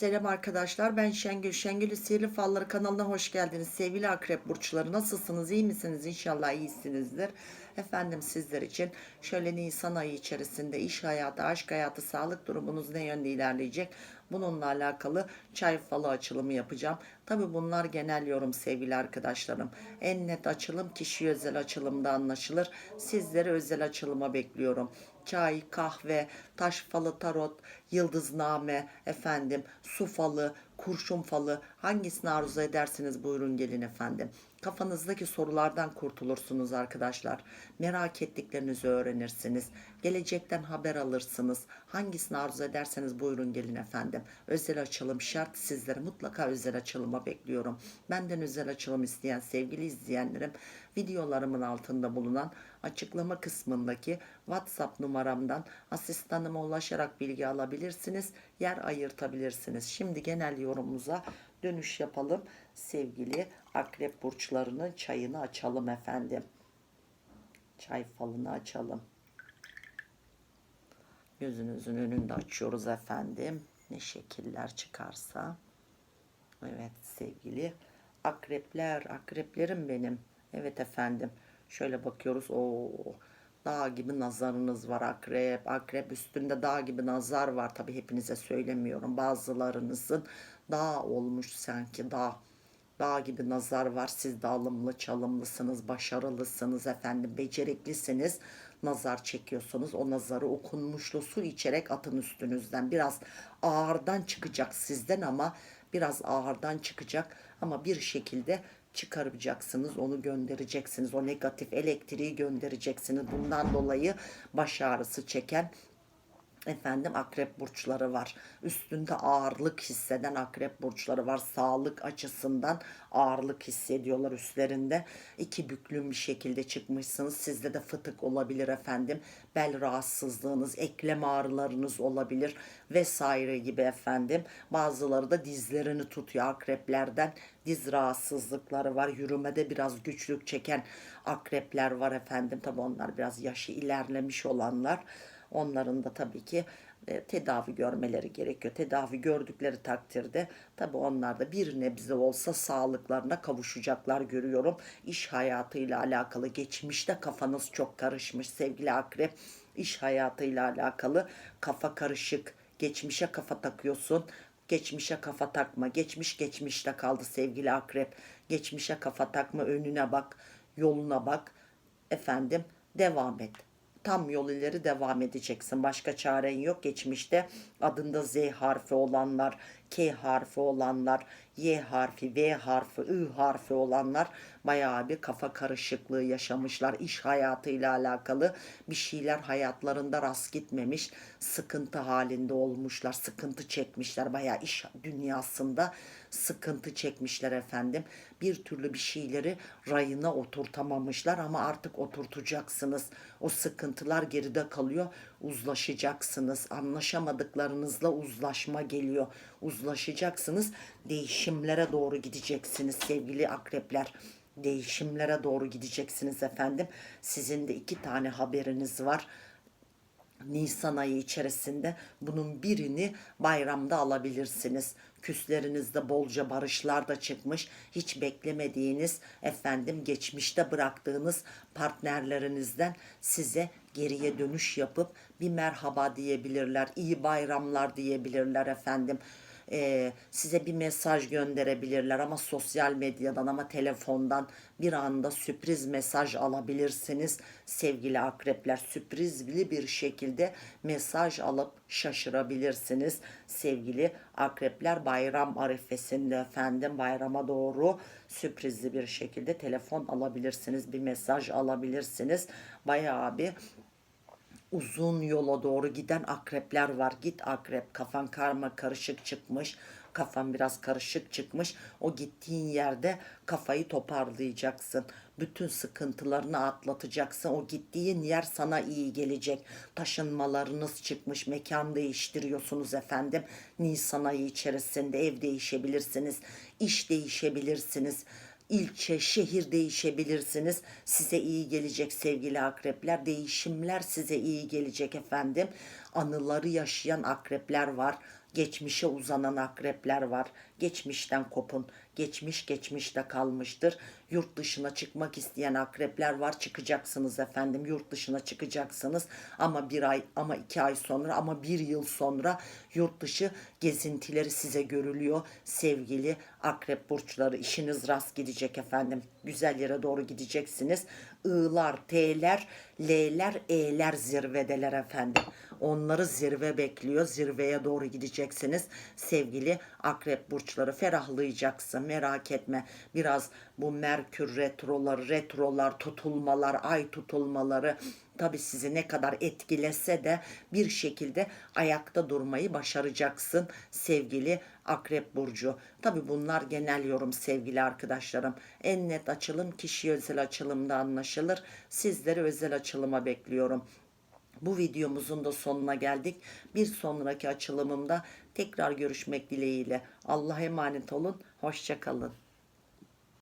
Selam arkadaşlar ben Şengül. Şengül Sihirli Falları kanalına hoş geldiniz. Sevgili akrep burçları nasılsınız? İyi misiniz? İnşallah iyisinizdir. Efendim sizler için şöyle Nisan ayı içerisinde iş hayatı, aşk hayatı, sağlık durumunuz ne yönde ilerleyecek? Bununla alakalı çay falı açılımı yapacağım. Tabi bunlar genel yorum sevgili arkadaşlarım. En net açılım kişi özel açılımda anlaşılır. Sizleri özel açılıma bekliyorum çay, kahve, taş falı, tarot, yıldızname, efendim, su falı, kurşun falı hangisini arzu ederseniz buyurun gelin efendim. Kafanızdaki sorulardan kurtulursunuz arkadaşlar. Merak ettiklerinizi öğrenirsiniz. Gelecekten haber alırsınız. Hangisini arzu ederseniz buyurun gelin efendim. Özel açılım şart sizlere mutlaka özel açılıma bekliyorum. Benden özel açılım isteyen sevgili izleyenlerim videolarımın altında bulunan açıklama kısmındaki WhatsApp numaramdan asistanıma ulaşarak bilgi alabilirsiniz. Yer ayırtabilirsiniz. Şimdi genel yorumumuza dönüş yapalım. Sevgili akrep burçlarının çayını açalım efendim. Çay falını açalım. Gözünüzün önünde açıyoruz efendim. Ne şekiller çıkarsa. Evet sevgili akrepler, akreplerim benim. Evet efendim. Şöyle bakıyoruz. Oo, dağ gibi nazarınız var akrep. Akrep üstünde dağ gibi nazar var. Tabi hepinize söylemiyorum. Bazılarınızın dağ olmuş sanki dağ. Dağ gibi nazar var. Siz de alımlı, çalımlısınız, başarılısınız efendim, beceriklisiniz. Nazar çekiyorsunuz. O nazarı okunmuşlu su içerek atın üstünüzden. Biraz ağırdan çıkacak sizden ama biraz ağırdan çıkacak ama bir şekilde çıkaracaksınız, onu göndereceksiniz. O negatif elektriği göndereceksiniz. Bundan dolayı baş ağrısı çeken efendim akrep burçları var. Üstünde ağırlık hisseden akrep burçları var. Sağlık açısından ağırlık hissediyorlar üstlerinde. İki büklüm bir şekilde çıkmışsınız. Sizde de fıtık olabilir efendim. Bel rahatsızlığınız, eklem ağrılarınız olabilir vesaire gibi efendim. Bazıları da dizlerini tutuyor akreplerden. Diz rahatsızlıkları var. Yürümede biraz güçlük çeken akrepler var efendim. Tabi onlar biraz yaşı ilerlemiş olanlar. Onların da tabii ki e, tedavi görmeleri gerekiyor. Tedavi gördükleri takdirde tabii onlar da bir nebze olsa sağlıklarına kavuşacaklar görüyorum. İş hayatıyla alakalı geçmişte kafanız çok karışmış sevgili akrep. İş hayatıyla alakalı kafa karışık. Geçmişe kafa takıyorsun. Geçmişe kafa takma. Geçmiş geçmişte kaldı sevgili akrep. Geçmişe kafa takma. Önüne bak. Yoluna bak. Efendim devam et tam yol ileri devam edeceksin. Başka çaren yok. Geçmişte adında Z harfi olanlar, K harfi olanlar, Y harfi, V harfi, I harfi olanlar bayağı bir kafa karışıklığı yaşamışlar. İş hayatıyla alakalı bir şeyler hayatlarında rast gitmemiş. Sıkıntı halinde olmuşlar. Sıkıntı çekmişler. Bayağı iş dünyasında sıkıntı çekmişler efendim. Bir türlü bir şeyleri rayına oturtamamışlar ama artık oturtacaksınız. O sıkıntılar geride kalıyor. Uzlaşacaksınız. Anlaşamadıklarınızla uzlaşma geliyor. Uzlaşacaksınız. Değişimlere doğru gideceksiniz sevgili akrepler değişimlere doğru gideceksiniz efendim. Sizin de iki tane haberiniz var. Nisan ayı içerisinde bunun birini bayramda alabilirsiniz. Küslerinizde bolca barışlar da çıkmış. Hiç beklemediğiniz efendim geçmişte bıraktığınız partnerlerinizden size geriye dönüş yapıp bir merhaba diyebilirler. iyi bayramlar diyebilirler efendim e, size bir mesaj gönderebilirler ama sosyal medyadan ama telefondan bir anda sürpriz mesaj alabilirsiniz sevgili akrepler. Sürprizli bir şekilde mesaj alıp şaşırabilirsiniz sevgili akrepler. Bayram arifesinde efendim bayrama doğru sürprizli bir şekilde telefon alabilirsiniz bir mesaj alabilirsiniz. Bayağı bir uzun yola doğru giden akrepler var. Git akrep kafan karma karışık çıkmış. Kafan biraz karışık çıkmış. O gittiğin yerde kafayı toparlayacaksın. Bütün sıkıntılarını atlatacaksın. O gittiğin yer sana iyi gelecek. Taşınmalarınız çıkmış. Mekan değiştiriyorsunuz efendim. Nisan ayı içerisinde ev değişebilirsiniz. iş değişebilirsiniz ilçe, şehir değişebilirsiniz. Size iyi gelecek sevgili akrepler. Değişimler size iyi gelecek efendim. anıları yaşayan akrepler var. Geçmişe uzanan akrepler var. Geçmişten kopun. Geçmiş geçmişte kalmıştır. Yurt dışına çıkmak isteyen akrepler var. Çıkacaksınız efendim. Yurt dışına çıkacaksınız. Ama bir ay, ama iki ay sonra, ama bir yıl sonra yurt dışı gezintileri size görülüyor. Sevgili akrep burçları işiniz rast gidecek efendim. Güzel yere doğru gideceksiniz. I'lar, T'ler, L'ler, E'ler zirvedeler efendim. Onları zirve bekliyor. Zirveye doğru gideceksiniz. Sevgili akrep burçları ferahlayacaksın. Merak etme. Biraz bu Merkür retroları, retrolar, tutulmalar, ay tutulmaları tabi sizi ne kadar etkilese de bir şekilde ayakta durmayı başaracaksın sevgili Akrep Burcu. Tabi bunlar genel yorum sevgili arkadaşlarım. En net açılım kişi özel açılımda anlaşılır. Sizleri özel açılıma bekliyorum. Bu videomuzun da sonuna geldik. Bir sonraki açılımımda tekrar görüşmek dileğiyle. Allah'a emanet olun. Hoşçakalın.